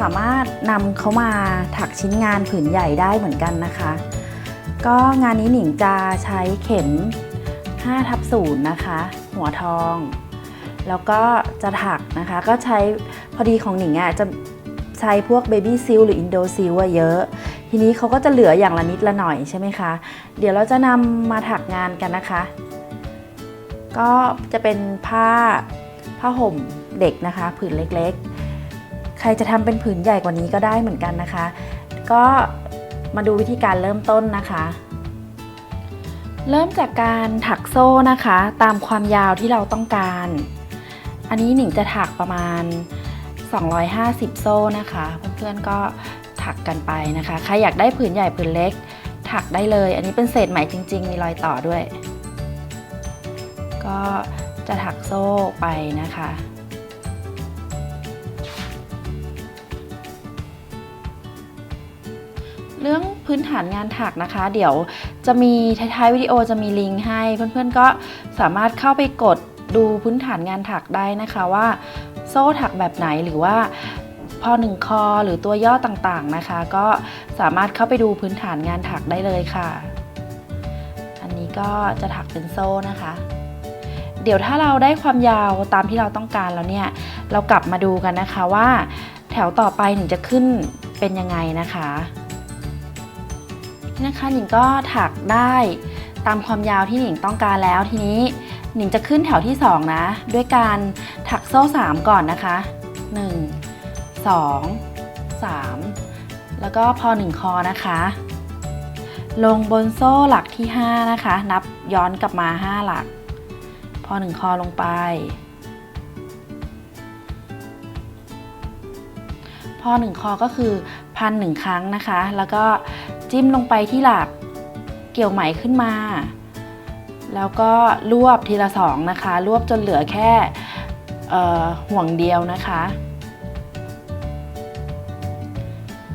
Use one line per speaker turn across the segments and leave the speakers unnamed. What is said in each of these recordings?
สามารถนำเขามาถักชิ้นงานผืนใหญ่ได้เหมือนกันนะคะ ก็งานนี้หนิงจะใช้เข็ม5ทับ0นนะคะ หัวทอง แล้วก็จะถักนะคะ ก็ใช้พอดีของหนิงอะจะใช้พวกเบบี้ซิลหรืออินโดซิลเยอะ ทีนี้เขาก็จะเหลืออย่างละนิดละหน่อยใช่ไหมคะ เดี๋ยวเราจะนำมาถักงานกันนะคะ ก็จะเป็นผ้าผ้าห่มเด็กนะคะ ผืนเล็กๆ ใครจะทำเป็นผืนใหญ่กว่านี้ก็ได้เหมือนกันนะคะ ก็มาดูวิธีการเริ่มต้นนะคะ เริ่มจากการถักโซ่นะคะ ตามความยาวที่เราต้องการ อันนี้หนิงจะถักประมาณ 250 โซ่นะคะ เพื่อนๆก็ถักกันไปนะคะ ใครอยากได้ผืนใหญ่ผืนเล็ก ถักได้เลย อันนี้เป็นเศษไหมจริง ๆ มีรอยต่อด้วย ก็จะถักโซ่ไปนะคะ เรื่องพื้นฐานงานถักนะคะ เดี๋ยวจะมีท้ายๆวิดีโอจะมีลิงก์ให้ เพื่อนๆก็สามารถเข้าไปกดดูพื้นฐานงานถักได้นะคะว่า โซ่ถักแบบไหนหรือว่าพอหนึ่งคอหรือตัวย่อต่างๆนะคะ ก็สามารถเข้าไปดูพื้นฐานงานถักได้เลยค่ะ อันนี้ก็จะถักเป็นโซ่นะคะ เดี๋ยวถ้าเราได้ความยาวตามที่เราต้องการแล้วเนี่ย เรากลับมาดูกันนะคะว่า แถวต่อไปหนิงจะขึ้นเป็นยังไงนะคะ นะคะหนิงก็ถักได้ตามความยาวที่หนิงต้องการแล้วทีนี้หนิงจะขึ้นแถวที่ 2 นะ ด้วยการถักโซ่ 3 ก่อนนะคะ 1 2 3 แล้วก็พอ 1 คอนะคะ ลงบนโซ่หลักที่ 5 นะคะ นับย้อนกลับมา 5 หลัก พอหนึ่งคอลงไป พอหนึ่งคอก็คือพันหนึ่งครั้งนะคะ แล้วก็ จิ้มลงไปที่หลัก เกี่ยวไหมขึ้นมา แล้วก็รวบทีละสองนะคะ รวบจนเหลือแค่ห่วงเดียวนะคะ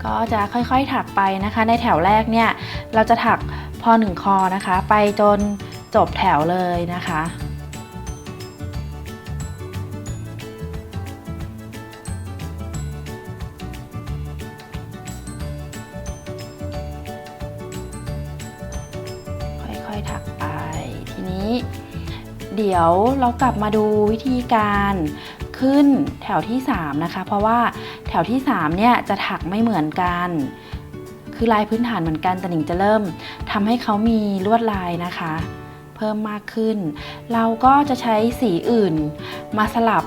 ก็จะค่อยๆถักไปนะคะ ในแถวแรกเนี่ย เราจะถักพอหนึ่งคอนะคะ ไปจนจบแถวเลยนะคะ เดี๋ยวเรากลับมาดูวิธีการขึ้นแถวที่ 3 นะคะ เพราะว่าแถวที่ 3 เนี่ยจะถักไม่เหมือนกัน คือลายพื้นฐานเหมือนกันแต่หนิงจะเริ่มทำให้เขามีลวดลายนะคะ เพิ่มมากขึ้น เราก็จะใช้สีอื่นมาสลับ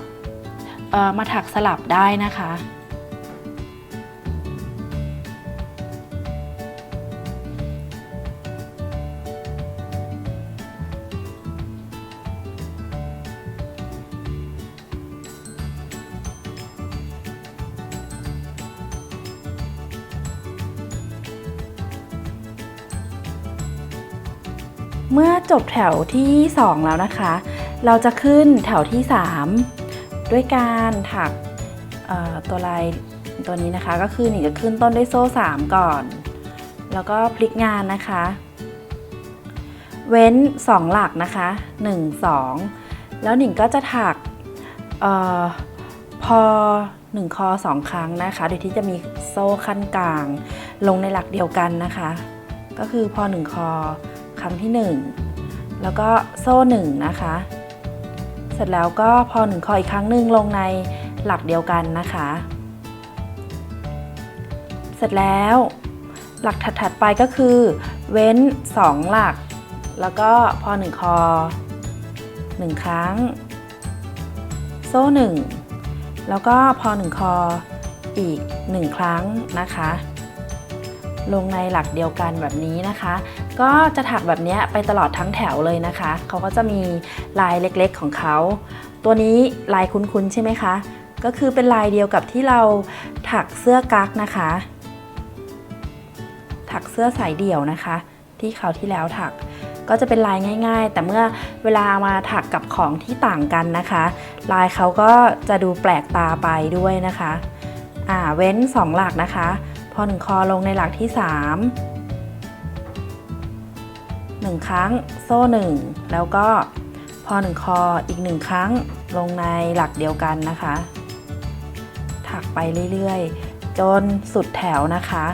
มาถักสลับได้นะคะ เมื่อจบแถวที่ 2 แล้วนะคะ เราจะขึ้นแถวที่ 3 ด้วยการถักตัวลายตัวนี้นะคะ ก็คือหนิงจะขึ้นต้นด้วยโซ่ 3 ก่อน แล้วก็พลิกงานนะคะ เว้น 2 หลักนะคะ 1 2 แล้วหนิงก็จะถักออพอ 1 คอ 2 ครั้งนะคะ โดยที่จะมีโซ่ขั้นกลาง ลงในหลักเดียวกันนะคะ ก็คือพอ 1 คอ ครั้งที่ 1 แล้วก็โซ่1นะคะ เสร็จแล้วก็พอ1คออีกครั้งหนึ่งลงในหลักเดียวกันนะคะ เสร็จแล้ว หลักถัดๆไปก็คือ เว้น 2 หลัก แล้วก็พอ1คอ 1 ครั้ง โซ่ 1 แล้วก็พอ1คออีก 1 ครั้งนะคะลงในหลักเดียวกันแบบนี้นะคะ ก็จะถักแบบนี้ไปตลอดทั้งแถวเลยนะคะ เขาก็จะมีลายเล็กๆของเขา ตัวนี้ลายคุ้นๆใช่ไหมคะ ก็คือเป็นลายเดียวกับที่เราถักเสื้อกั๊กนะคะ ถักเสื้อสายเดี่ยวนะคะ ที่เขาที่แล้วถักก็จะเป็นลายง่าย ๆ แต่เมื่อเวลามาถักกับของที่ต่างกันนะคะ ลายเขาก็จะดูแปลกตาไปด้วยนะคะ อ่าเว้น 2 หลักนะคะ พอหนึ่งคอลงในหลักที่ 3 1 ครั้ง โซ่ 1 แล้วก็พอหนึ่งคออีก 1 ครั้งลงในหลักเดียวกันนะคะ ถักไปเรื่อยๆ จนสุดแถวนะคะ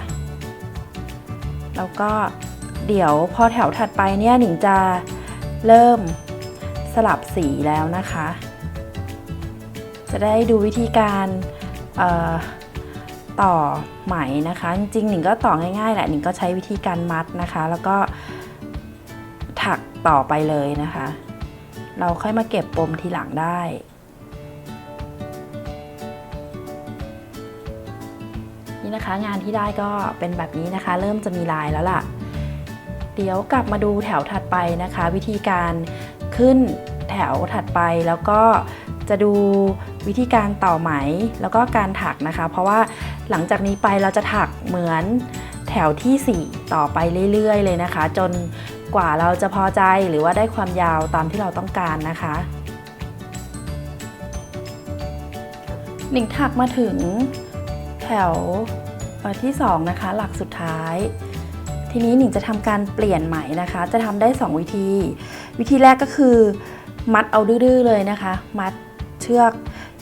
แล้วก็เดี๋ยวพอแถวถัดไปเนี่ยหนิงจะเริ่มสลับสีแล้วนะคะ จะได้ดูวิธีการต่อไหมนะคะ จริงๆหนิงก็ต่อง่ายๆแหละหนิงก็ใช้วิธีการมัดนะคะ แล้วก็ ต่อไปเลยนะคะ เราค่อยมาเก็บปมทีหลังได้ นี่นะคะงานที่ได้ก็เป็นแบบนี้นะคะ เริ่มจะมีลายแล้วล่ะ เดี๋ยวกลับมาดูแถวถัดไปนะคะ วิธีการขึ้นแถวถัดไปแล้วก็จะดูวิธีการต่อไหมแล้วก็การถักนะคะ เพราะว่าหลังจากนี้ไปเราจะถักเหมือนแถวทีสี่4 ต่อไปเรื่อยๆ เลยนะคะ จน กว่าเราจะพอใจหรือว่าได้ความยาวตามที่เราต้องการนะคะหนิงถักมาถึงแถวเอ่อที่ 2 นะคะ หลักสุดท้าย ทีนี้หนิงจะทำการเปลี่ยนไหมนะคะ จะทำได้ 2 วิธี วิธีแรกก็คือ มัดเอาดื้อเลยนะคะ มัดเชือก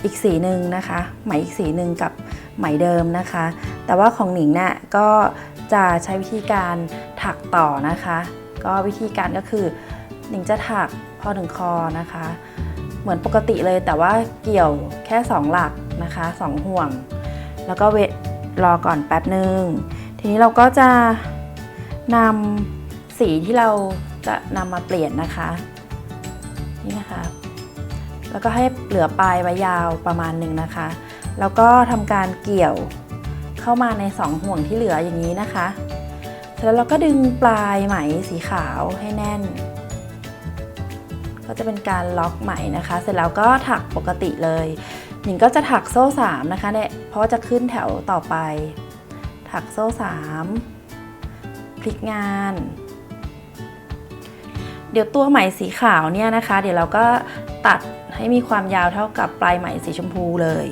อีกสีหนึ่งนะคะ ไหมอีกสีหนึ่งกับไหมเดิมนะคะ แต่ว่าของหนิงเนี่ยก็จะใช้วิธีการถักต่อนะคะ ก็วิธีการก็คือหนิงจะถักพอถึงคอนะคะ เหมือนปกติเลยแต่ว่าเกี่ยวแค่ 2 หลักนะคะ2ห่วง แล้วก็เวทรอก่อนแป๊บหนึ่งทีนี้เราก็จะนำสีที่เราจะนำมาเปลี่ยนนะคะนี่นะคะ แล้วก็ให้เหลือปลายไว้ยาวประมาณหนึ่งนะคะ แล้วก็ทำการเกี่ยวเข้ามาใน 2 ห่วงที่เหลืออย่างนี้นะคะ ร็จแล้วเราก็ดึงปลายไหมสีขาวให้แน่น ก็จะเป็นการล็อกไหมนะคะ เสร็จแล้วก็ถักปกติเลยหนิงก็จะถักโซ่3นะคะเนี่ยเพราะจะขึ้นแถวต่อไป ถักโซ่3พลิกงาน เดี๋ยวตัวไหมสีขาวเนี่ยนะคะ เดี๋ยวเราก็ตัดให้มีความยาวเท่ากับปลายไหมสีชมพูเลย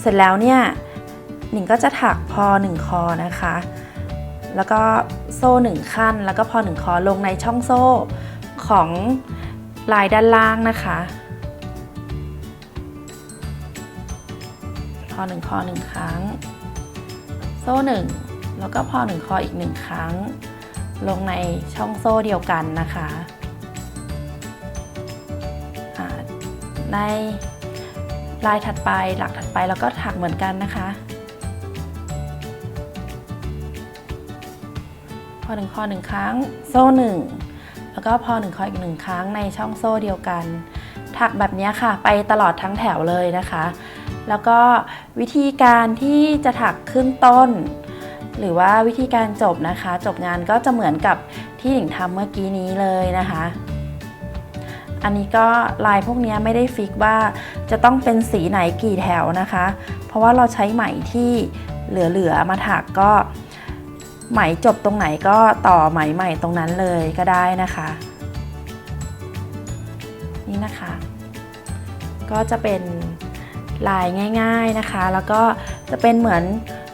เสร็จแล้วเนี่ยหนิงก็จะถักพอ1คอนะคะ แล้วก็โซ่1ขั้น แล้วก็พอ1คอลงในช่องโซ่ของลายด้านล่างนะคะ พอ1คอ1ครั้ง โซ่1แล้วก็พอ1คออีก1ครั้ง ลงในช่องโซ่เดียวกันนะคะในลายถัดไปหลักถัดไปแล้วก็ถักเหมือนกันนะคะ อหนึ่งคอหนึ่งครั้ง โซ่หนึ่งแล้วก็พอหนึ่งคออีกหนึ่งครั้งในช่องโซ่เดียวกัน ถักแบบนี้ค่ะ ไปตลอดทั้งแถวเลยนะคะ แล้วก็วิธีการที่จะถักขึ้นต้น หรือว่าวิธีการจบนะคะ จบงานก็จะเหมือนกับที่หญิงทำเมื่อกี้นี้เลยนะคะ อันนี้ก็ลายพวกนี้ไม่ได้ฟิกว่าจะต้องเป็นสีไหนกี่แถวนะคะ เพราะว่าเราใช้ไหมที่เหลือๆมาถักก็ ไหมจบตรงไหนก็ต่อไหมใหม่ตรงนั้นเลยก็ได้นะคะ นี่นะคะ ก็จะเป็นลายง่ายๆนะคะ แล้วก็จะเป็นเหมือน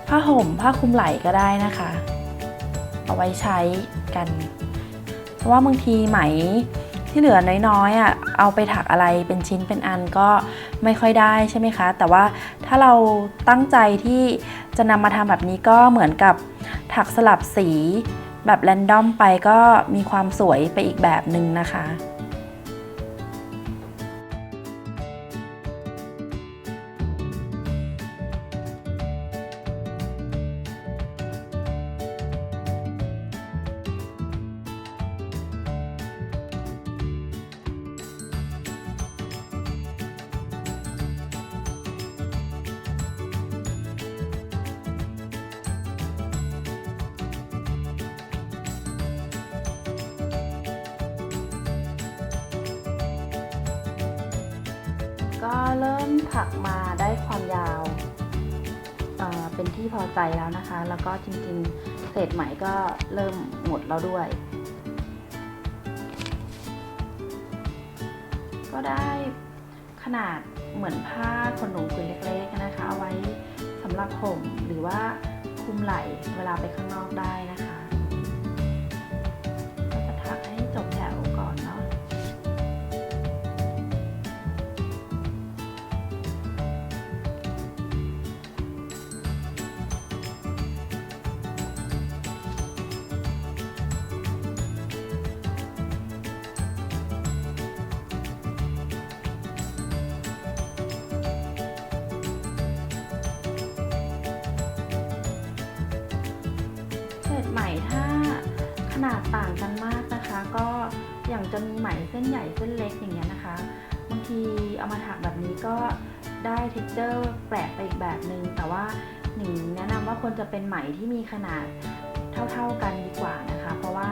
ผ้าห่มผ้าคลุมไหล่ก็ได้นะคะ เอาไว้ใช้กัน เพราะว่าบางทีไหม ที่เหลือน้อยๆอะเอาไปถักอะไรเป็นชิ้นเป็นอันก็ไม่ค่อยได้ใช่ไหมคะ แต่ว่าถ้าเราตั้งใจที่จะนำมาทำแบบนี้ก็เหมือนกับถักสลับสีแบบแรนดอมไปก็มีความสวยไปอีกแบบหนึ่งนะคะ ก็เริ่มถักมาได้ความยาวเอ่อเป็นที่พอใจแล้วนะคะ แล้วก็จริงๆเศษไหมก็เริ่มหมดแล้วด้วย ก็ได้ขนาดเหมือนผ้าขนหนูผืนเล็กๆนะคะ เอาไว้สำหรับห่มหรือว่าคลุมไหล่เวลาไปข้างนอกได้นะคะ ต่างกันมากนะคะ ก็อย่างจะมีไหมเส้นใหญ่เส้นเล็กอย่างเงี้ยนะคะบางทีเอามาถักแบบนี้ก็ได้เท็กเจอร์แปลกไปอีกแบบนึง แต่ว่าหนิงแนะนำว่าควรจะเป็นไหมที่มีขนาดเท่าๆกันดีกว่านะคะ เพราะว่า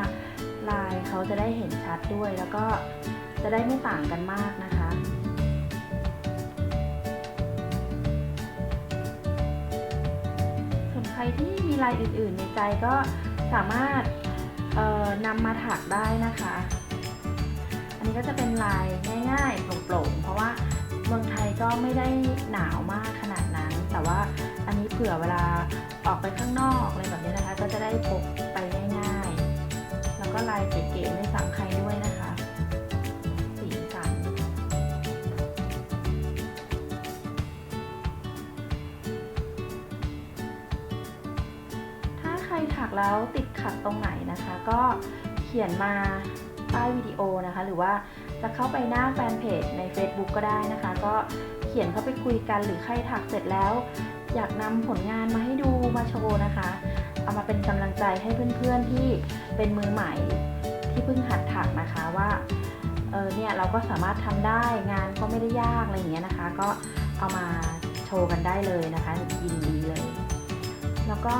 ลายเขาจะได้เห็นชัดด้วย แล้วก็จะได้ไม่ต่างกันมากนะคะส่วนใครที่มีลายอื่นๆในใจก็สามารถ นำมาถักได้นะคะ อันนี้ก็จะเป็นลายง่ายๆโปร่งๆ เพราะว่าเมืองไทยก็ไม่ได้หนาวมากขนาดนั้น แต่ว่าอันนี้เผื่อเวลาออกไปข้างนอกอะไรแบบนี้นะคะ ก็จะได้พกไปง่ายๆ แล้วก็ลายเก๋ๆไม่ซ้ำใคราใครถักแล้วติดขัดตรงไหนนะคะ ก็เขียนมาใต้วิดีโอนะคะ หรือว่าจะเข้าไปหน้าแฟนเพจใน Facebook ก็ได้นะคะ ก็เขียนเข้าไปคุยกันหรือใครถักเสร็จแล้ว อยากนำผลงานมาให้ดูมาโชว์นะคะ เอามาเป็นกำลังใจให้เพื่อนๆที่เป็นมือใหม่ที่เพิ่งหัดถักนะคะว่าเออเนี่ยเราก็สามารถทำได้งานก็ไม่ได้ยากอะไรอย่างเงี้ยนะคะ ก็เอามาโชว์กันได้เลยนะคะยินดีเลย แล้วก็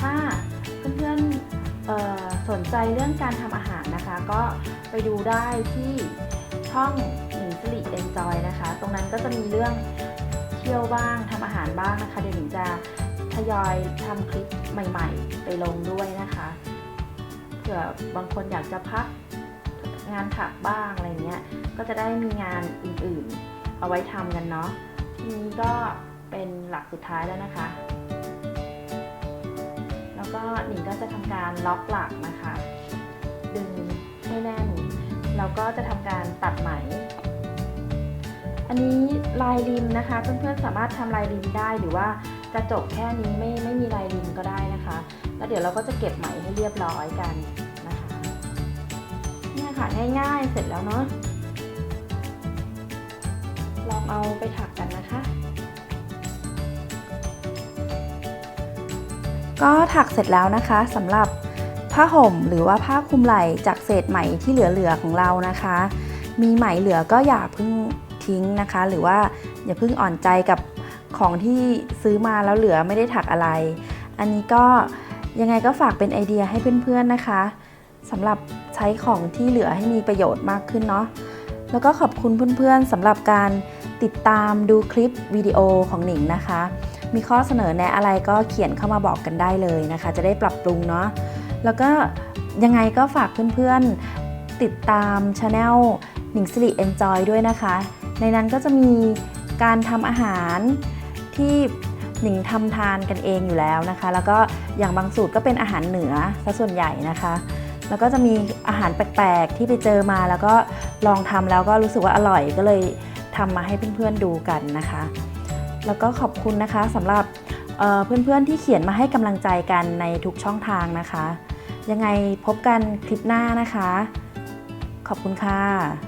ถ้า เพื่อนๆสนใจเรื่องการทำอาหารนะคะ ก็ไปดูได้ที่ช่องหนิงสลิเอนจอยนะคะ ตรงนั้นก็จะมีเรื่องเที่ยวบ้างทำอาหารบ้างนะคะ เดี๋ยวหนิงจะทยอยทำคลิปใหม่ ๆ ไปลงด้วยนะคะเผื่อบางคนอยากจะพักงานถักบ้างอะไรเงี้ย ก็จะได้มีงานอื่นๆ เอาไว้ทำกันเนาะทีนี้ก็เป็นหลักสุดท้ายแล้วนะคะ ก็หนิงก็จะทำการล็อกหลักนะคะ ดึงให้แน่น แล้วก็จะทำการตัดไหม อันนี้ลายริมนะคะ เพื่อนๆสามารถทำลายริมได้หรือว่าจะจบแค่นี้ไม่ไม่มีลายริมก็ได้นะคะ แล้วเดี๋ยวเราก็จะเก็บไหมให้เรียบร้อยกันนะคะเนี่ยค่ะง่ายๆเสร็จแล้วเนาะลองเอาไปถักกันนะคะ ก็ถักเสร็จแล้วนะคะสำหรับผ้าห่มหรือว่าผ้าคลุมไหล่จากเศษไหมที่เหลือๆของเรานะคะ มีไหมเหลือก็อย่าเพิ่งทิ้งนะคะ หรือว่าอย่าเพิ่งอ่อนใจกับของที่ซื้อมาแล้วเหลือไม่ได้ถักอะไร อันนี้ก็ยังไงก็ฝากเป็นไอเดียให้เพื่อนๆนะคะสำหรับใช้ของที่เหลือให้มีประโยชน์มากขึ้นเนาะแล้วก็ขอบคุณเพื่อนๆสำหรับการติดตามดูคลิปวิดีโอของหนิงนะคะ มีข้อเสนอแนะอะไรก็เขียนเข้ามาบอกกันได้เลยนะคะ จะได้ปรับปรุงเนาะแล้วก็ยังไงก็ฝากเพื่อนๆติดตามช anel หนิงสิริ Enjoy ด้วยนะคะ ในนั้นก็จะมีการทำอาหารที่หนิงทำทานกันเองอยู่แล้วนะคะ แล้วก็อย่างบางสูตรก็เป็นอาหารเหนือซะส่วนใหญ่นะคะ แล้วก็จะมีอาหารแปลกๆที่ไปเจอมาแล้วก็ลองทำแล้วก็รู้สึกว่าอร่อยก็เลยทำมาให้เพื่อนๆดูกันนะคะ แล้วก็ขอบคุณนะคะสำหรับเเพื่อนๆที่เขียนมาให้กำลังใจกันในทุกช่องทางนะคะ ยังไงพบกันคลิปหน้านะคะ ขอบคุณค่ะ